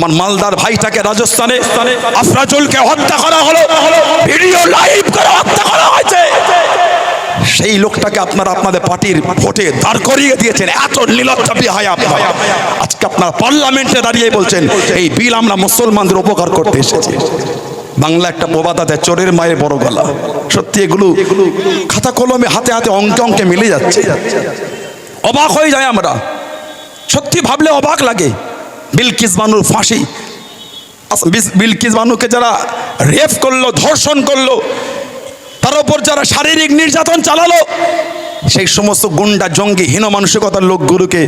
আমার মালদার ভাইটাকে রাজস্থানে আফরাজুলকে হত্যা করা হলো। ভিডিও লাইভ করে হত্যা করা হয়েছে। সেই লোকটাকে আপনারা আপনাদের পার্টির ভোটে দাঁড় করিয়ে দিয়েছেন। এত নীলচ্ছাপি হয় আপনার আজকে আপনার পার্লামেন্টে দাঁড়িয়ে বলছেন, এই বিল আমরা মুসলমানদের উপকার করতে এসেছি। বাংলা একটা প্রবাদ আছে, চোরের মায়ের বড় গলা। সত্যি এগুলো খাতা কলমে হাতে হাতে অঙ্কে অঙ্কে মিলে যাচ্ছে। অবাক হয়ে যায় আমরা। সত্যি ভাবলে অবাক লাগে। বিলকিস বানুর ফাঁসি। বিলকিস বানুকে যারা রেপ করল, ধর্ষণ করল, তার উপর যারা শারীরিক নির্যাতন চালালো, সেই সমস্ত গুন্ডা, জঙ্গি, হীন মানসিকতার লোকগুলোকে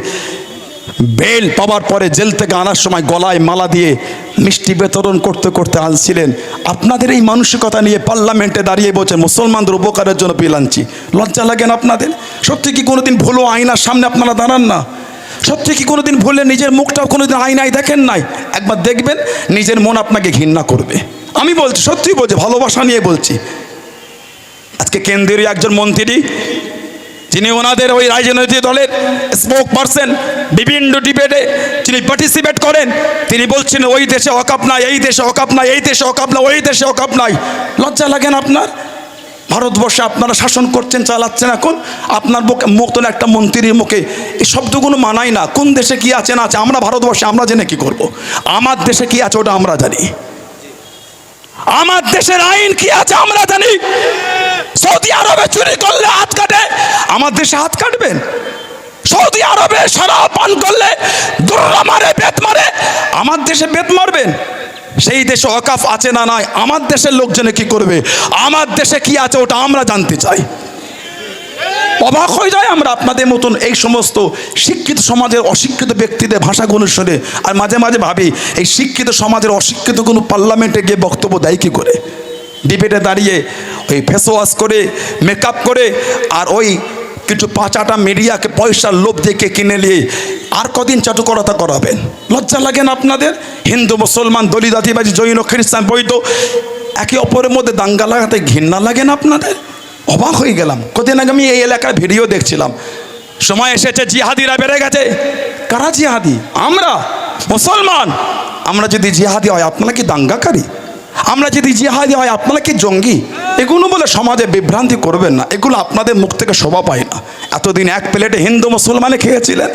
বেল পাওয়ার পরে জেল থেকে আনার সময় গলায় মালা দিয়ে মিষ্টি বিতরণ করতে করতে আনছিলেন। আপনাদের এই মানসিকতা নিয়ে পার্লামেন্টে দাঁড়িয়ে বলছেন, মুসলমানদের উপকারের জন্য আনছি লজ্জা লাগেন আপনাদের? সত্যি কি কোনোদিন ভুলো আয়নার সামনে আপনারা দাঁড়ান না? সত্যি কি কোনোদিন ভুলে নিজের মুখটাও কোনোদিন আয়নায় দেখেন নাই? একবার দেখবেন, নিজের মন আপনাকে ঘৃণা করবে। আমি বলছি, সত্যি বলছি, ভালোবাসা নিয়ে বলছি। আজকে কেন্দ্রীয় একজন মন্ত্রী, যিনি ওনাদের ওই রাজনৈতিক দলের স্পোক পারসন বিভিন্ন ডিবেটে যিনি পার্টিসিপেট করেন। তিনি বলছেন, ওই দেশে অকাপ নাই, এই দেশে অকাপ নাই, এই দেশে অকাপ নাই, ওই দেশে অকাপ নাই। লজ্জা লাগেন আপনার? ভারতবর্ষে আপনারা শাসন করছেন, চালাচ্ছেন এখন, আপনার মতন একটা মন্ত্রীর মুখে। এই শব্দগুলো মানাই না। কোন দেশে কি আছে, না আছে, আমরা ভারতবর্ষে, আমরা জেনে কি করব। আমার দেশে কি আছে, ওটা আমরা জানি। আমার দেশের আইন কি আছে, আমরা জানি। সৌদি আরবে চুরি করলে হাত কাটে, আমার দেশে হাত কাটবেন। সৌদি আরবে সারা পান করলে দুর্গা মারে, বেত মারে, আমার দেশে বেত মারবেন। সেই দেশে অকাফ আছে না নাই? আমার দেশের লোকজনে কি করবে? আমার দেশে কি আছে ওটা আমরা জানতে চাই। অবাক হয়ে যায় আমরা আপনাদের মতন এই সমস্ত শিক্ষিত সমাজের অশিক্ষিত ব্যক্তিদের ভাষাগুলো শুনে আর মাঝে মাঝে ভাবি, এই শিক্ষিত সমাজের অশিক্ষিত কোনো পার্লামেন্টে গিয়ে বক্তব্য দেয় কী করে? ডিবেটে দাঁড়িয়ে ওই ফেস ওয়াশ করে মেকআপ করে, আর ওই কিছু পাঁচাটা মিডিয়াকে পয়সার লোভ দেখে কিনে নিয়ে আর কদিন চাটুকরতা করাবেন? লজ্জা লাগেন আপনাদের? হিন্দু, মুসলমান, দলিত, আদিবাসী, জৈন, খ্রিস্টান, বৈধ, একে অপরের মধ্যে দাঙ্গা লাগাতে ঘৃণা লাগেন আপনাদের? অবাক হয়ে গেলাম। কদিন আগে আমি এই এলাকার ভিডিও দেখছিলাম। সময় এসেছে, জিহাদিরা বেড়ে গেছে। কারা জিহাদি? আমরা? মুসলমান? আমরা যদি জিহাদি হয়, আপনারা কি দাঙ্গাকারী? আমরা যদি জিহাদি হয়, আপনারা কি জঙ্গি? এগুলো বলে সমাজে বিভ্রান্তি করবেন না। এগুলো আপনাদের মুখ থেকে শোভা পায় না। এতদিন এক প্লেটে হিন্দু মুসলমানে খেয়েছিলেন,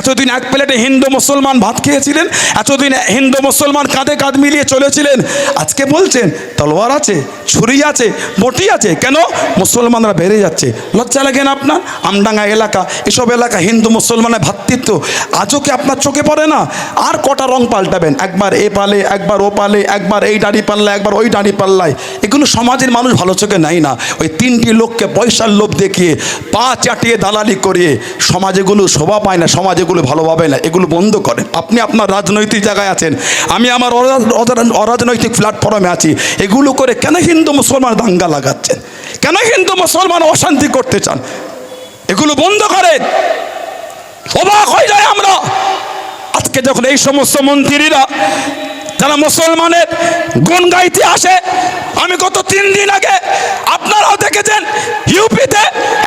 এতদিন এক প্লেটে হিন্দু মুসলমান ভাত খেয়েছিলেন, এতদিন হিন্দু মুসলমান কাঁধে কাঁধ মিলিয়ে চলেছিলেন। আজকে বলছেন, তলোয়ার আছে, ছুরি আছে, বটি আছে, কেন? মুসলমানরা বেড়ে যাচ্ছে। লজ্জা লাগে না আপনার? আমডাঙ্গা এলাকা, এসব এলাকা হিন্দু মুসলমানের ভাতৃত্ব। আজও কি আপনার চোখে পড়ে না? আর কটা রং পাল্টাবেন? একবার এ পালে, একবার ও পালে, একবার এই দাড়ি পাল্লায়, একবার ওই দাড়ি পাল্লায়। এগুলো সমাজের মানুষ ভালো চোখে নেয় না। ওই তিনটি লোককে পয়সার লোভ দেখিয়ে পা চাটিয়ে দালালি করিয়ে সমাজেগুলো শোভা পায় না, সমাজেগুলো ভালোভাবে না, এগুলো বন্ধ করেন আপনি আপনার রাজনৈতিক জায়গায় আছেন, আমি আমার অরা- অরা- অরাজনৈতিক প্ল্যাটফর্মে আছি, এগুলো করে কেন হিন্দু মুসলমান দাঙ্গা লাগাচ্ছেন? কেন হিন্দু মুসলমান অশান্তি করতে চান? এগুলো বন্ধ করেন অবাক হয়ে যায় আমরা। আজকে যখন এই সমস্ত মন্ত্রীরা যারা মুসলমানের গুণ গাইতে আসে, আমি গত তিন দিন আগে আপনারাও দেখেছেন, ইউপিতে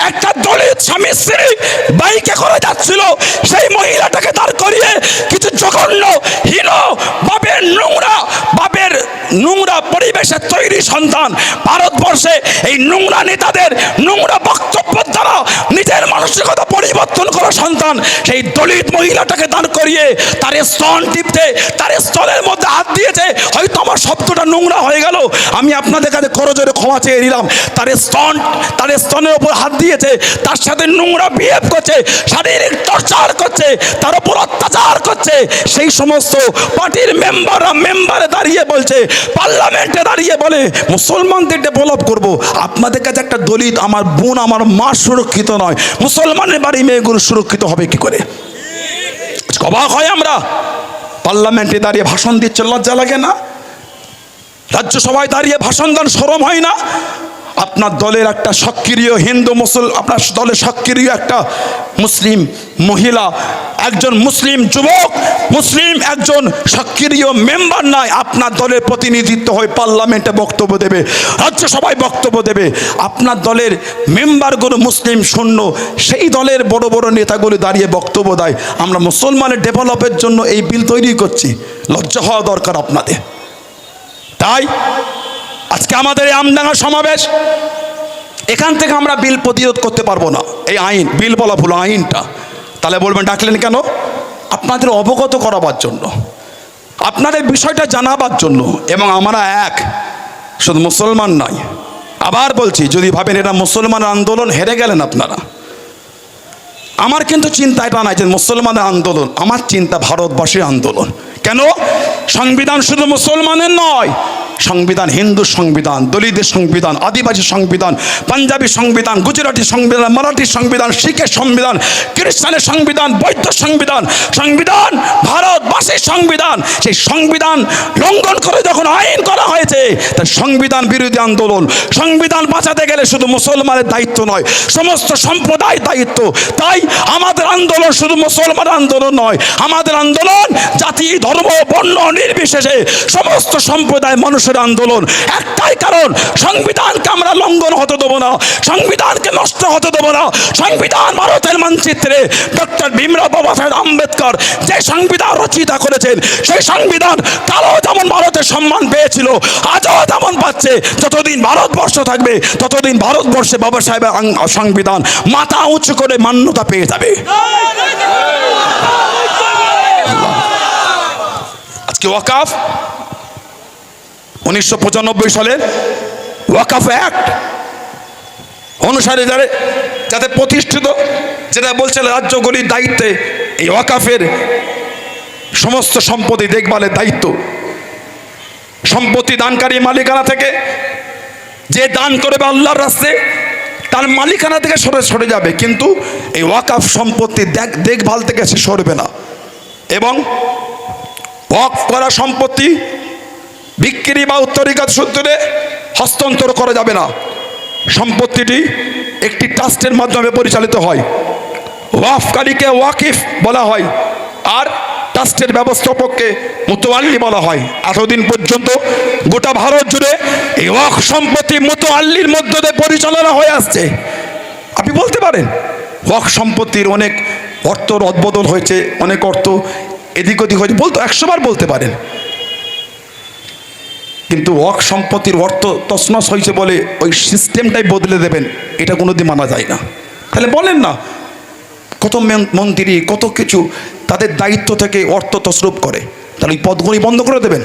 একটা দলিত স্বামী স্ত্রী বাইকে করে যাচ্ছিল। সেই মহিলাটাকে দাঁড় করিয়ে কিছু জঘন্য, হীন বাপের নোংরা বাপের নোংরা পরিবেশে তৈরি সন্তান। ভারতবর্ষে এই নোংরা নেতাদের, নোংরা সন্তান, সেই দলিত মহিলাটাকে দান করিয়ে তার স্তন টিপতে, তার স্তনের মধ্যে হাত দিয়েছে, হয়তো আমার শব্দটা নোংরা হয়ে গেল, আমি আপনাদের কাছে করজোরে ক্ষমা চেয়ে নিলাম। তার স্তন, তার স্তনের উপর হাত দিয়েছে, তার সাথে নোংরা বিহেভ করছে, শারীরিক টর্চার করছে, তার উপর অত্যাচার করছে, সেই সমস্ত পার্টির মেম্বাররা মেম্বারে দাঁড়িয়ে বলছে, পার্লামেন্টে দাঁড়িয়ে বলে, মুসলমানদের ডেভেলপ করব। আপনাদের কাছে একটা দলিত, আমার বোন, আমার মা সুরক্ষিত নয়। মুসলমানের বাড়ি মেয়েগুলো সুরক্ষিত হবে কি করে? অবাক হয় আমরা। পার্লামেন্টে দাঁড়িয়ে ভাষণ দিচ্ছে, লজ্জা লাগে না? রাজ্যসভায় দাঁড়িয়ে ভাষণ দান সরম হয় না? আপনার দলের একটা সক্রিয় হিন্দু মুসল, আপনার দলের সক্রিয় একটা মুসলিম মহিলা, একজন মুসলিম যুবক, মুসলিম একজন সক্রিয় মেম্বার নাই, আপনার দলের প্রতিনিধিত্ব হয়ে পার্লামেন্টে বক্তব্য দেবে, রাজ্যসভায় বক্তব্য দেবে। আপনার দলের মেম্বারগুলো মুসলিম শূন্য, সেই দলের বড় বড় নেতাগুলো দাঁড়িয়ে বক্তব্য দেয়। আমরা মুসলমানের ডেভেলপের জন্য এই বিল তৈরি করছি, লজ্জা হওয়া দরকার আপনাদের। তাই আজকে আমাদের এই আমডাঙ্গা সমাবেশ, এখান থেকে আমরা বিল প্রতিরোধ করতে পারব না। এই আইন, বিল বলা ভুল, আইনটা। তাহলে বলবেন, ডাকলেন কেন? আপনাদের অবগত করাবার জন্য, আপনাদের বিষয়টা জানাবার জন্য, এবং আমরা এক, শুধু মুসলমান নয়। আবার বলছি, যদি ভাবেন এটা মুসলমান আন্দোলন, হেরে গেলেন আপনারা। আমার কিন্তু চিন্তা এটা নাই যে মুসলমানের আন্দোলন, আমার চিন্তা ভারতবাসীর আন্দোলন। কেন? সংবিধান শুধু মুসলমানের নয় সংবিধান, হিন্দু সংবিধান দলিতদের সংবিধান, আদিবাসী সংবিধান, পাঞ্জাবি সংবিধান, গুজরাটি সংবিধান, মারাঠি সংবিধান, শিখের সংবিধান, খ্রিস্টানের সংবিধান, বৌদ্ধ সংবিধান সংবিধান, ভারতবাসীর সংবিধান। সেই সংবিধান লঙ্ঘন করে যখন আইন করা হয়েছে, তার সংবিধান বিরোধী আন্দোলন। সংবিধান বাঁচাতে গেলে শুধু মুসলমানের দায়িত্ব নয়, সমস্ত সম্প্রদায় দায়িত্ব। তাই আমাদের আন্দোলন শুধু মুসলমান আন্দোলন নয়, আমাদের আন্দোলন জাতি, ধর্ম, বর্ণ, নির্বিশেষে সমস্ত সম্প্রদায় মানুষের আন্দোলন। একটাই কারণ, সংবিধানকে আমরা লঙ্ঘন হতে দেবো না, সংবিধানকে নষ্ট হতে দেবো না। সংবিধান ভারতের মানচিত্রে ডক্টর ভীমরাও বাবা সাহেব আম্বেদকর যে সংবিধান রচিতা করেছেন, সেই সংবিধান তারাও যেমন ভারতের সম্মান পেয়েছিল, আজও তেমন পাচ্ছে। যতদিন ভারতবর্ষ থাকবে, ততদিন ভারতবর্ষে বাবা সাহেবের সংবিধান মাথা উঁচু করে মান্যতা পেয়ে যাবে। আজকে ওয়াকাফ উনিশশো পঁচানব্বই সালের ওয়াকাফ অ্যাক্ট অনুসারে যারা যাতে প্রতিষ্ঠিত, যেটা বলছে রাজ্যগুলির দায়িত্বে, এই ওয়াকাফের সমস্ত সম্পত্তি দেখভালের দায়িত্ব। সম্পত্তি দানকারী মালিকানা থেকে যে দান করবে আল্লাহর রাস্তে, তার মালিকানা থেকে সরে সরে যাবে। কিন্তু এই ওয়াকাফ সম্পত্তি দেখ দেখভাল থেকে সে সরবে না। এবং ওয়াক করা সম্পত্তি বিক্রি বা উত্তরিকাত সূত্রে হস্তান্তর করা যাবে না। সম্পত্তিটি একটি ট্রাস্টের মাধ্যমে পরিচালিত হয়। ওয়াফকারীকে ওয়াকিফ বলা হয় আর ট্রাস্টের ব্যবস্থাপককে মুতোয়াল্লি বলা হয়। এতদিন পর্যন্ত গোটা ভারত জুড়ে এই ওয়াক সম্পত্তি মুতোয়াল্লির মধ্য দিয়ে পরিচালনা হয়ে আসছে। আপনি বলতে পারেন, ওয়াক সম্পত্তির অনেক অর্থ রদবদল হয়েছে, অনেক অর্থ এদিক ওদিক হয়েছে। বলতো একশোবার বলতে পারেন। কিন্তু ওয়াক সম্পত্তির অর্থ তছনছ হয়েছে বলে ওই সিস্টেমটাই বদলে দেবেন, এটা কোনোদিন মানা যায় না। তাহলে বলেন না, কত মেন- মন্ত্রী, কত কিছু তাদের দায়িত্ব থেকে অর্থ তসরূপ করে। তাহলে ওই পদগুলি বন্ধ করে দেবেন।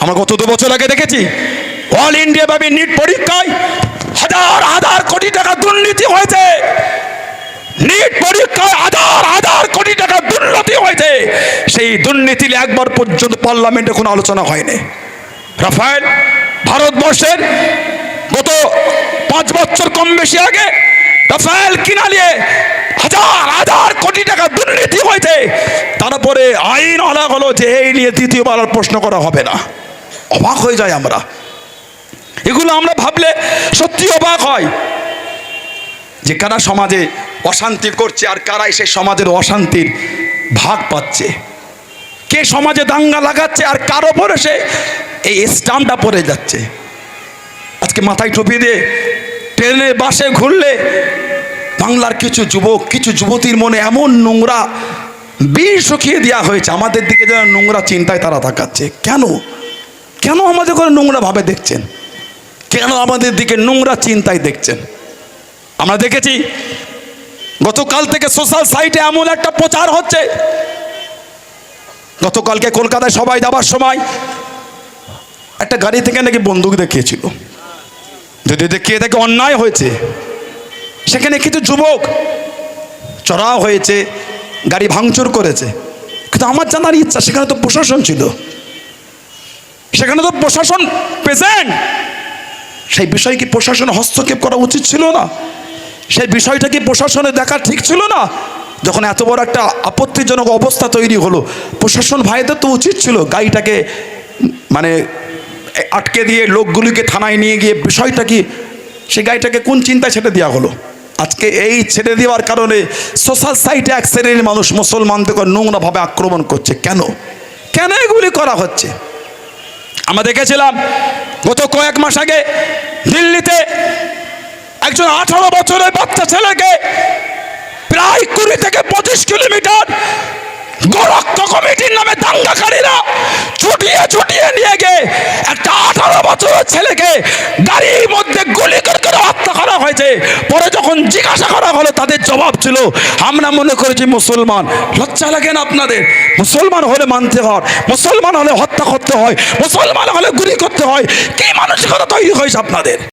আমরা গত দু বছর আগে দেখেছি অল ইন্ডিয়া ভাবে নিট পরীক্ষায় হাজার হাজার কোটি টাকা দুর্নীতি হয়েছে। নিট পরীক্ষায় হাজার হাজার কোটি টাকা দুর্নীতি হয়েছে। সেই দুর্নীতি একবার পর্যন্ত পার্লামেন্টে কোনো আলোচনা হয়নি। রাফায়েল, ভারতবর্ষের গত পাঁচ বছর কম বেশি আগে রাফায়েল কিনা নিয়ে হাজার হাজার কোটি টাকা দুর্নীতি হয়েছে। তারপরে আইন আলা হলো যে এই নিয়ে দ্বিতীয়বার আর প্রশ্ন করা হবে না। অবাক হয়ে যায় আমরা। এগুলো আমরা ভাবলে সত্যি অবাক হয় যে কারা সমাজে অশান্তি করছে আর কারাই সেই সমাজের অশান্তির ভাগ পাচ্ছে। কে সমাজে দাঙ্গা লাগাচ্ছে আর কার ওপরে সে এই স্টাম্পটা পড়ে যাচ্ছে। আজকে মাথায় টুপি দিয়ে ট্রেনে বাসে ঘুরলে বাংলার কিছু যুবক, কিছু যুবতীর মনে এমন নোংরা বিষ শুকিয়ে দেওয়া হয়েছে, আমাদের দিকে যেন নোংরা চিন্তায় তারা তাকাচ্ছে। কেন? কেন আমাদের করে নোংরা ভাবে দেখছেন? কেন আমাদের দিকে নোংরা চিন্তায় দেখছেন? আমরা দেখেছি, গতকাল থেকে সোশ্যাল সাইটে এমন একটা প্রচার হচ্ছে। গতকালকে কলকাতায় সবাই যাবার সময় একটা গাড়ি থেকে নাকি বন্দুক দেখিয়েছিল। যদি দেখিয়ে থেকে অন্যায় হয়েছে, সেখানে কিছু যুবক চড়াও হয়েছে, গাড়ি ভাঙচুর করেছে। কিন্তু আমার জানার ইচ্ছা, সেখানে তো প্রশাসন ছিল। সেখানে তো প্রশাসন প্রেজেন্ট সেই বিষয়ে কি প্রশাসন হস্তক্ষেপ করা উচিত ছিল না? সেই বিষয়টা কি প্রশাসনে দেখা ঠিক ছিল না? যখন এত বড় একটা আপত্তিজনক অবস্থা তৈরি হলো, প্রশাসন ভাইদের তো উচিত ছিল গাড়িটাকে মানে আটকে দিয়ে লোকগুলিকে থানায় নিয়ে গিয়ে বিষয়টা কি? সে গাড়িটাকে কোন চিন্তায় ছেড়ে দেওয়া হলো? আজকে এই ছেড়ে দেওয়ার কারণে সোশ্যাল সাইটে এক শ্রেণির মানুষ মুসলমানদেরকে নোংরাভাবে আক্রমণ করছে। কেন? কেন এগুলি করা হচ্ছে? আমরা দেখেছিলাম গত কয়েক মাস আগে দিল্লিতে একজন আঠারো বছরের বাচ্চা ছেলেকে প্রায় কুড়ি থেকে পঁচিশ কিলোমিটার গোরক্ষ কমিটির নামে দাঙ্গাকারীরা ছুটিয়ে ছুটিয়ে নিয়ে গিয়ে একটা আঠারো বছরের ছেলেকে গাড়ির মধ্যে গুলি করে করে হত্যা করা হয়েছে। পরে যখন জিজ্ঞাসা করা হলো, তাদের জবাব ছিল, আমরা মনে করেছি মুসলমান। লজ্জা লাগে না আপনাদের? মুসলমান হলে মানতে হয়, মুসলমান হলে হত্যা করতে হয়, মুসলমান হলে গুলি করতে হয়। কি মানসিকতা তৈরি হয়েছে আপনাদের?